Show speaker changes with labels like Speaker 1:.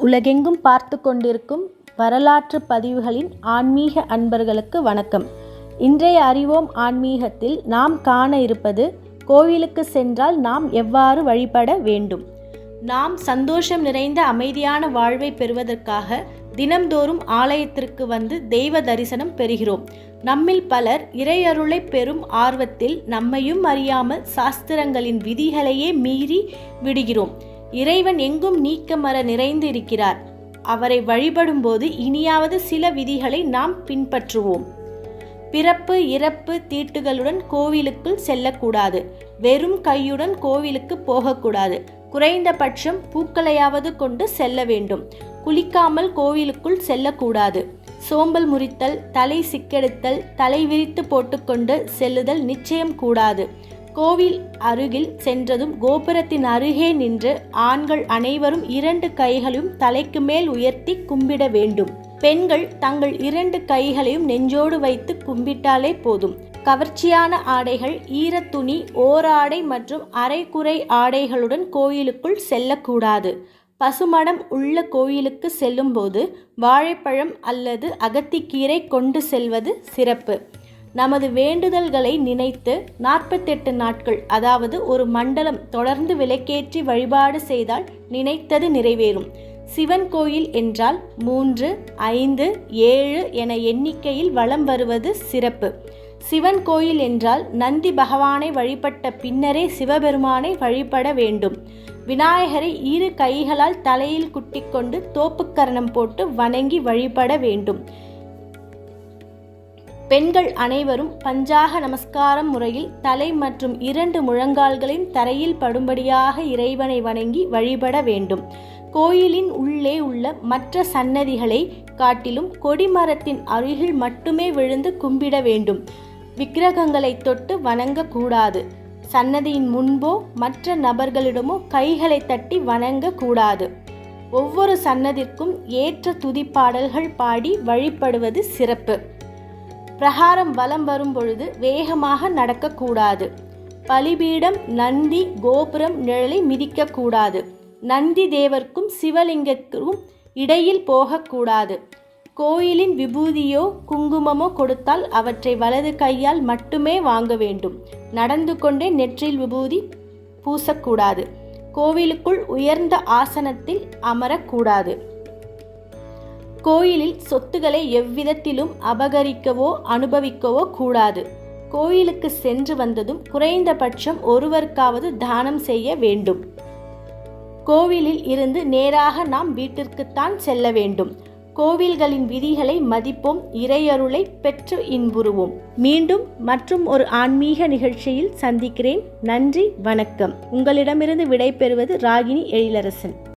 Speaker 1: உலகெங்கும் பார்த்து கொண்டிருக்கும் வரலாற்று பதிவுகளின் ஆன்மீக அன்பர்களுக்கு வணக்கம். இன்றைய அறிவோம் ஆன்மீகத்தில் நாம் காண இருப்பது கோவிலுக்கு சென்றால் நாம் எவ்வாறு வழிபட வேண்டும்? நாம் சந்தோஷம் நிறைந்த அமைதியான வாழ்வை பெறுவதற்காக தினம்தோறும் ஆலயத்திற்கு வந்து தெய்வ தரிசனம் பெறுகிறோம். நம்மில் பலர் இறையருளை பெறும் ஆர்வத்தில் நம்மையும் அறியாமல் சாஸ்திரங்களின் விதிகளையே மீறி விடுகிறோம். இறைவன் எங்கும் நீக்கமர நிறைந்து இருக்கிறார் அவரை வழிபடும்போது இனியாவது சில விதிகளை நாம் பின்பற்றுவோம். பிறப்பு இறப்பு தீட்டுகளுடன் கோவிலுக்குள் செல்லக்கூடாது. வெறும் கையுடன் கோவிலுக்கு போகக்கூடாது. குறைந்தபட்சம் பூக்களையாவது கொண்டு செல்ல வேண்டும். குளிக்காமல் கோவிலுக்குள் செல்லக்கூடாது. சோம்பல் முறித்தல் தலை சிக்கெடுத்தல் தலை விரித்து போட்டுக்கொண்டு செல்லுதல் நிச்சயம் கூடாது. கோவில் அருகில் சென்றதும் கோபுரத்தின் அருகே நின்று ஆண்கள் அனைவரும் இரண்டு கைகளையும் தலைக்கு மேல் உயர்த்தி கும்பிட வேண்டும். பெண்கள் தங்கள் இரண்டு கைகளையும் நெஞ்சோடு வைத்து கும்பிட்டாலே போதும். கவர்ச்சியான ஆடைகள் ஈரத்துணி ஓராடை மற்றும் அரைக்குறை ஆடைகளுடன் கோயிலுக்குள் செல்லக்கூடாது. பசுமடம் உள்ள கோயிலுக்கு செல்லும்போது வாழைப்பழம் அல்லது அகத்திக்கீரை கொண்டு செல்வது சிறப்பு. நமது வேண்டுதல்களை நினைத்து நாற்பத்தெட்டு நாட்கள் அதாவது ஒரு மண்டலம் தொடர்ந்து விளக்கேற்றி வழிபாடு செய்தால் நினைத்தது நிறைவேறும். சிவன் கோயில் என்றால் மூன்று ஐந்து ஏழு என எண்ணிக்கையில் வலம் வருவது சிறப்பு. சிவன் கோயில் என்றால் நந்தி பகவானை வழிபட்ட பின்னரே சிவபெருமானை வழிபட வேண்டும். விநாயகரை இரு கைகளால் தலையில் குட்டிக்கொண்டு தோப்புக்கரணம் போட்டு வணங்கி வழிபட வேண்டும். பெண்கள் அனைவரும் பஞ்சாக நமஸ்காரம் முறையில் தலை மற்றும் இரண்டு முழங்கால்களையும் தரையில் படும்படியாக இறைவனை வணங்கி வழிபட வேண்டும். கோயிலின் உள்ளே உள்ள மற்ற சன்னதிகளை காட்டிலும் கொடிமரத்தின் அருகில் மட்டுமே விழுந்து கும்பிட வேண்டும். விக்கிரகங்களை தொட்டு வணங்கக்கூடாது. சன்னதியின் முன்போ மற்ற நபர்களிடமோ கைகளை தட்டி வணங்கக்கூடாது. ஒவ்வொரு சன்னதிற்கும் ஏற்ற துதிப்பாடல்கள் பாடி வழிபடுவது சிறப்பு. பிரகாரம் வலம் வரும் பொழுது வேகமாக நடக்கக்கூடாது. பலிபீடம் நந்தி கோபுரம் நிழலை மிதிக்கக்கூடாது. நந்தி தேவர்க்கும் சிவலிங்கத்திற்கும் இடையில் போகக்கூடாது. கோயிலின் விபூதியோ குங்குமமோ கொடுத்தால் அவற்றை வலது கையால் மட்டுமே வாங்க வேண்டும். நடந்து கொண்டே நெற்றில் விபூதி பூசக்கூடாது. கோவிலுக்குள் உயர்ந்த ஆசனத்தில் அமரக்கூடாது. கோயிலில் சொத்துக்களை எவ்விதத்திலும் அபகரிக்கவோ அனுபவிக்கவோ கூடாது. கோயிலுக்கு சென்று வந்ததும் குறைந்தபட்சம் ஒருவருக்காவது தானம் செய்ய வேண்டும். கோவிலில் இருந்து நேராக நாம் வீட்டிற்குத்தான் செல்ல வேண்டும். கோவில்களின் விதிகளை மதிப்போம் இறையருளை பெற்று இன்புறுவோம். மீண்டும் மற்றும் ஒரு ஆன்மீக நிகழ்ச்சியில் சந்திக்கிறேன். நன்றி வணக்கம். உங்களிடமிருந்து விடைபெறுவது ராகினி எழிலரசன்.